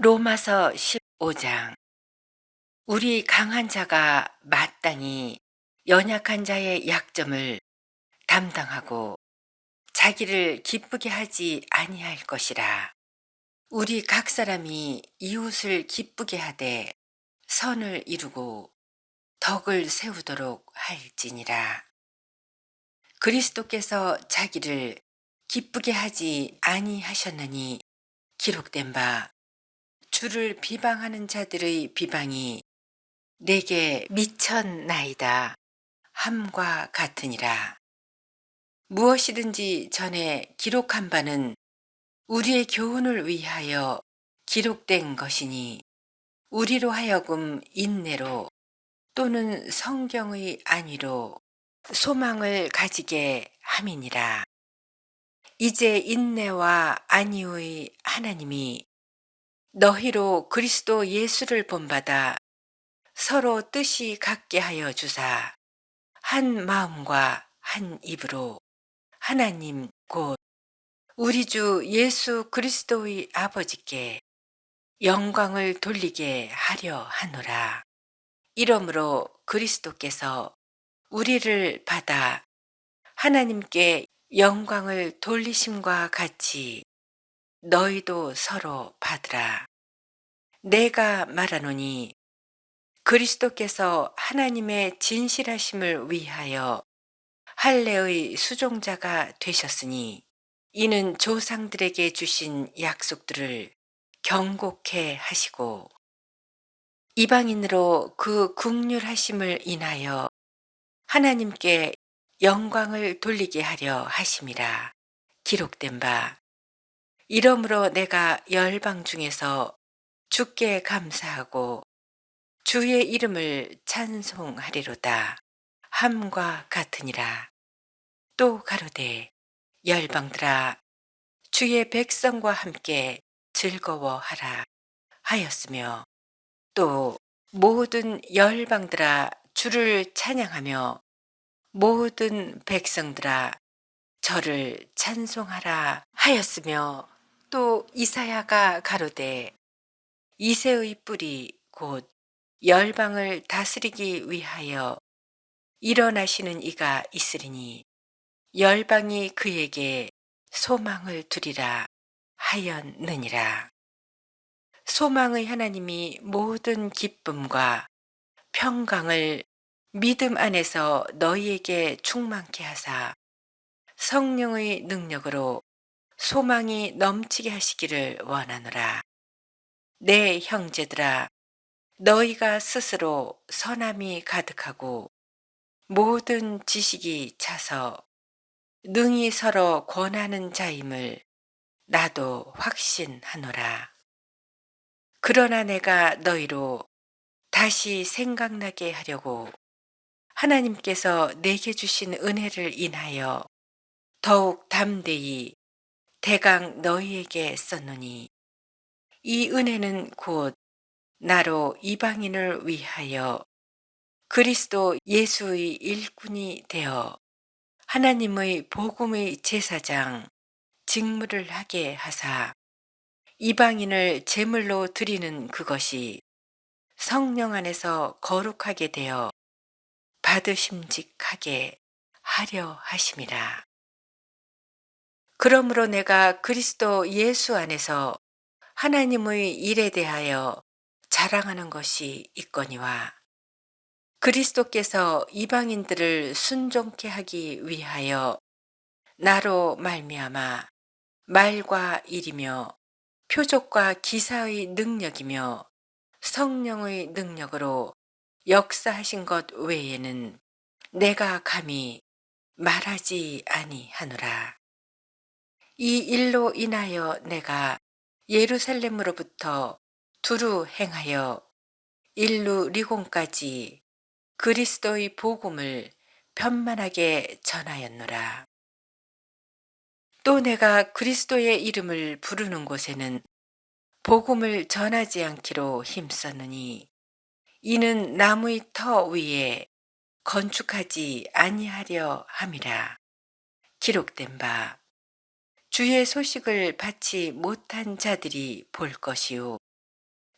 로마서 15장 우리 강한 자가 마땅히 연약한 자의 약점을 담당하고 자기를 기쁘게 하지 아니할 것이라. 우리 각 사람이 이웃을 기쁘게 하되 선을 이루고 덕을 세우도록 할지니라. 그리스도께서 자기를 기쁘게 하지 아니하셨느니 기록된 바 주를 비방하는 자들의 비방이 내게 미쳤나이다 함과 같으니라. 무엇이든지 전에 기록한 바는 우리의 교훈을 위하여 기록된 것이니 우리로 하여금 인내로 또는 성경의 안위로 소망을 가지게 함이니라. 이제 인내와 안위의 하나님이 너희로 그리스도 예수를 본받아 서로 뜻이 같게 하여 주사 한 마음과 한 입으로 하나님 곧 우리 주 예수 그리스도의 아버지께 영광을 돌리게 하려 하노라. 이러므로 그리스도께서 우리를 받아 하나님께 영광을 돌리심과 같이 너희도 서로 받으라. 내가 말하노니 그리스도께서 하나님의 진실하심을 위하여 할례의 수종자가 되셨으니 이는 조상들에게 주신 약속들을 경고케 하시고 이방인으로 그 국률하심을 인하여 하나님께 영광을 돌리게 하려 하심이라 기록된 바 이러므로 내가 열방 중에서 주께 감사하고 주의 이름을 찬송하리로다. 함과 같으니라. 또 가로되 열방들아 주의 백성과 함께 즐거워하라 하였으며 또 모든 열방들아 주를 찬양하며 모든 백성들아 저를 찬송하라 하였으며 또 이사야가 가로되 이세의 뿌리 곧 열방을 다스리기 위하여 일어나시는 이가 있으리니 열방이 그에게 소망을 두리라 하였느니라. 소망의 하나님이 모든 기쁨과 평강을 믿음 안에서 너희에게 충만케 하사 성령의 능력으로 소망이 넘치게 하시기를 원하노라. 내 형제들아, 너희가 스스로 선함이 가득하고 모든 지식이 차서 능히 서로 권하는 자임을 나도 확신하노라. 그러나 내가 너희로 다시 생각나게 하려고 하나님께서 내게 주신 은혜를 인하여 더욱 담대히 대강 너희에게 썼노니 이 은혜는 곧 나로 이방인을 위하여 그리스도 예수의 일꾼이 되어 하나님의 복음의 제사장 직무를 하게 하사 이방인을 제물로 드리는 그것이 성령 안에서 거룩하게 되어 받으심직하게 하려 하심이라. 그러므로 내가 그리스도 예수 안에서 하나님의 일에 대하여 자랑하는 것이 있거니와 그리스도께서 이방인들을 순종케 하기 위하여 나로 말미암아 말과 일이며 표적과 기사의 능력이며 성령의 능력으로 역사하신 것 외에는 내가 감히 말하지 아니하노라. 이 일로 인하여 내가 예루살렘으로부터 두루 행하여 일루 리곤까지 그리스도의 복음을 편만하게 전하였노라. 또 내가 그리스도의 이름을 부르는 곳에는 복음을 전하지 않기로 힘썼느니 이는 나무의 터 위에 건축하지 아니하려 함이라. 기록된 바 주의 소식을 받지 못한 자들이 볼 것이요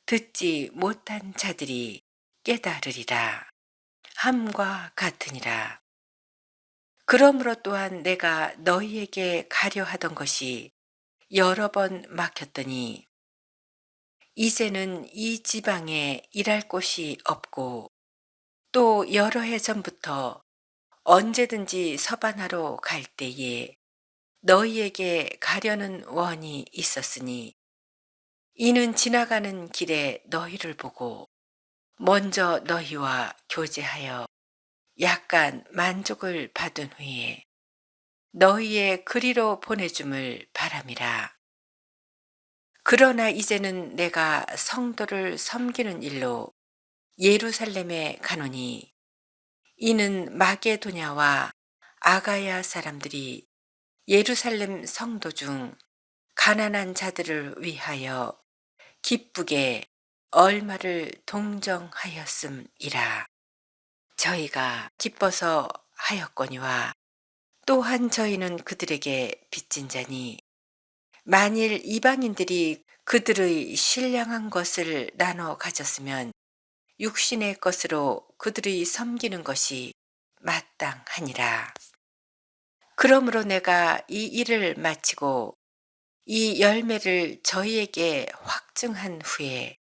듣지 못한 자들이 깨달으리라. 함과 같으니라. 그러므로 또한 내가 너희에게 가려 하던 것이 여러 번 막혔더니 이제는 이 지방에 일할 곳이 없고 또 여러 해 전부터 언제든지 서반하러 갈 때에 너희에게 가려는 원이 있었으니 이는 지나가는 길에 너희를 보고 먼저 너희와 교제하여 약간 만족을 받은 후에 너희의 그리로 보내줌을 바람이라. 그러나 이제는 내가 성도를 섬기는 일로 예루살렘에 가노니 이는 마게도냐와 아가야 사람들이 예루살렘 성도 중 가난한 자들을 위하여 기쁘게 얼마를 동정하였음이라. 저희가 기뻐서 하였거니와 또한 저희는 그들에게 빚진 자니 만일 이방인들이 그들의 신령한 것을 나눠 가졌으면 육신의 것으로 그들이 섬기는 것이 마땅하니라. 그러므로 내가 이 일을 마치고 이 열매를 저희에게 확증한 후에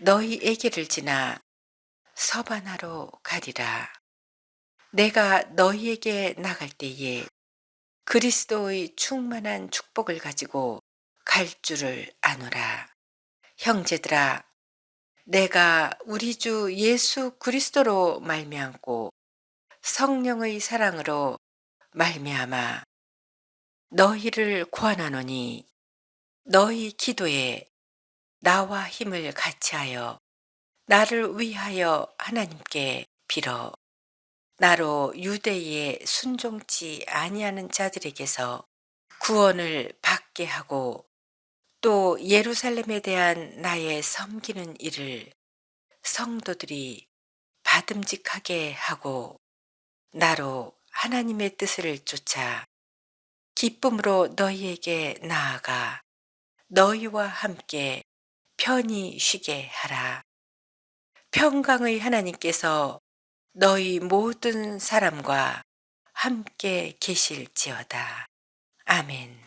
너희에게를 지나 서반하러 가리라. 내가 너희에게 나갈 때에 그리스도의 충만한 축복을 가지고 갈 줄을 아노라. 형제들아, 내가 우리 주 예수 그리스도로 말미암고 성령의 사랑으로 말미암아 너희를 구원하노니 너희 기도에 나와 힘을 같이하여 나를 위하여 하나님께 빌어 나로 유대에 순종치 아니하는 자들에게서 구원을 받게 하고 또 예루살렘에 대한 나의 섬기는 일을 성도들이 받음직하게 하고 나로 하나님의 뜻을 쫓아 기쁨으로 너희에게 나아가 너희와 함께 편히 쉬게 하라. 평강의 하나님께서 너희 모든 사람과 함께 계실지어다. 아멘.